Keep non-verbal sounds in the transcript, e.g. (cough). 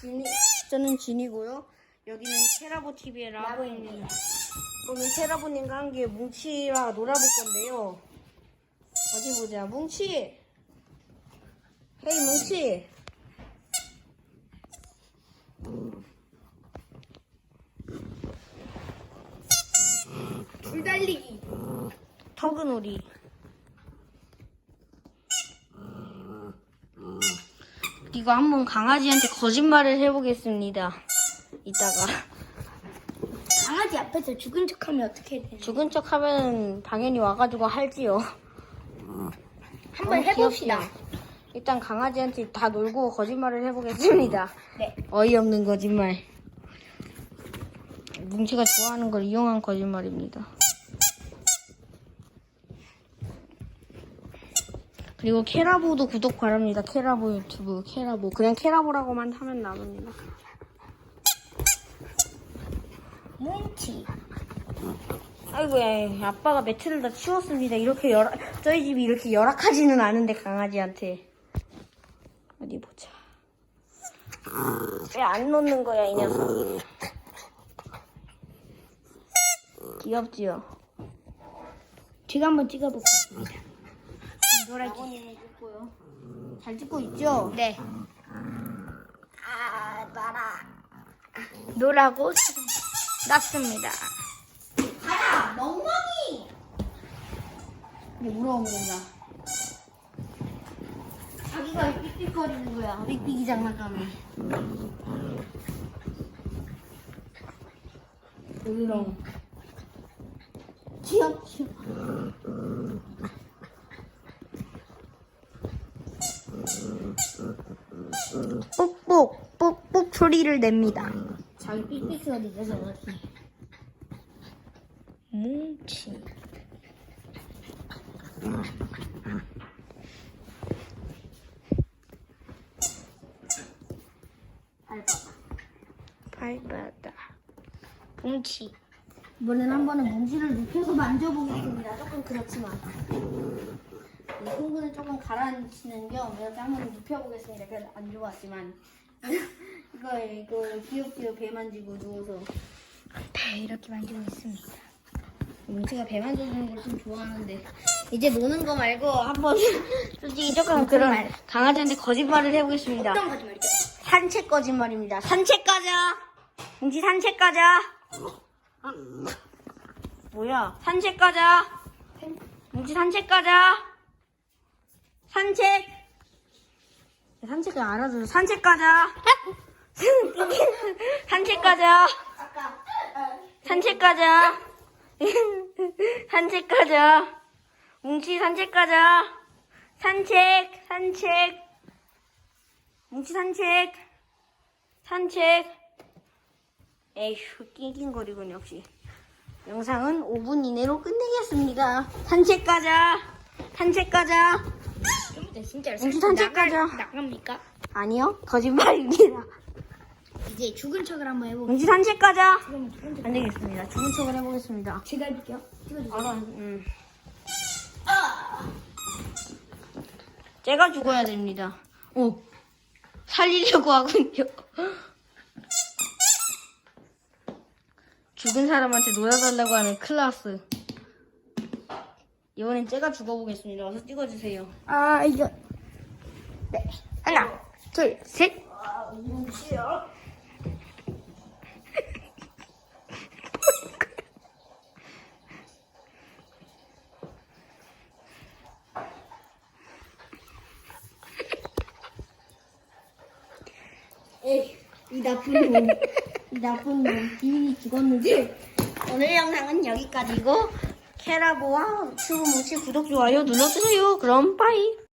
진이, 저는 진이고요. 여기는 테라보 TV의 라보입니다. 오늘 테라보님과 함께 뭉치와 놀아볼 건데요. 어디 보자. 뭉치! 헤이, 뭉치! 줄 달리기. 터그놀이. 이거 한번 강아지한테 거짓말을 해보겠습니다. 이따가. 강아지 앞에서 죽은 척 하면 어떻게 돼? 죽은 척 하면 당연히 와가지고 할지요. 한번 어, 해봅시다. 일단 강아지한테 다 놀고 거짓말을 해보겠습니다. 네. 어이없는 거짓말. 뭉치가 좋아하는 걸 이용한 거짓말입니다. 그리고 캐라보도 구독 바랍니다. 캐라보 유튜브, 캐라보. 그냥 캐라보라고만 하면 나옵니다. 뭉치. 아이고 야, 아빠가 매트를 다 치웠습니다. 이렇게 열악, 저희 집이 이렇게 열악하지는 않은데, 강아지한테. 어디 보자. 왜안 놓는 거야, 이 녀석. 귀엽지요? 제가 한번 찍어볼게요. 찍고요. 잘 찍고 있죠? 네. 아, 봐라. 노라고 났습니다. 가라, 멍멍이. 이제 물어봅니다. 자기가 삑삑거리는 거야. 삑삑이 장난감이. 으렁. 귀엽죠? 뽁뽁, 뽁뽁 소리를 냅니다. 자기 삑삑 소리죠, 정확히. 뭉치. 밟아다. 뭉치. 이번엔 한 번은 뭉치를 눕혀서 만져보겠습니다. 조금 그렇지만. 이 송근을 조금 가라앉히는 겸 이렇게 한번 눕혀보겠습니다. 그래도 안 좋았지만. (laughs) 이거, 이거 귀엽게요. 배 만지고 누워서. 배 이렇게 만지고 있습니다. 뭉치가 배 만져주는 걸 좀 좋아하는데. 이제 노는 거 말고 한번 (laughs) 솔직히 조금 그런 강아지한테 거짓말을 해보겠습니다. 어떤 거짓말이죠? 산책 거짓말입니다. 산책 가자. 뭉치 산책 가자. 뭐야? 산책 가자. 뭉치 산책 가자. 산책. 산책을 알아줘. (laughs) 산책 가자. 산책 가자. 산책 (laughs) 가자. 산책 가자. 뭉치 산책 가자. 산책, 산책. 뭉치 산책. 산책. 에휴, 낑낑거리군, 역시. 영상은 5분 이내로 끝내겠습니다. 산책 가자. 산책 가자. 네, 진짜로. 뭉치 산책 가자. 나갑니까? 아니요, 거짓말입니다. 이제 죽은 척을 한번 해볼게요. 뭉치 산책 가자. 그러면 죽은 척. 안 되겠습니다. 죽은 척을 해보겠습니다. 제가 해볼게요. 찍어주세요. 알아, 음. 제가 죽어야 됩니다. 오, 살리려고 하군요. 죽은 사람한테 놀아달라고 하는 클라스. 이번엔 제가 죽어보겠습니다. 와서 찍어주세요. 아, 이거. 네. 하나, 둘, 셋. 에이, 이 나쁜 놈. 이 나쁜 놈. 이미 죽었는데. 오늘 영상은 여기까지고, 캐라보와 유튜브 모치 구독, 좋아요 눌러주세요. 그럼 빠이.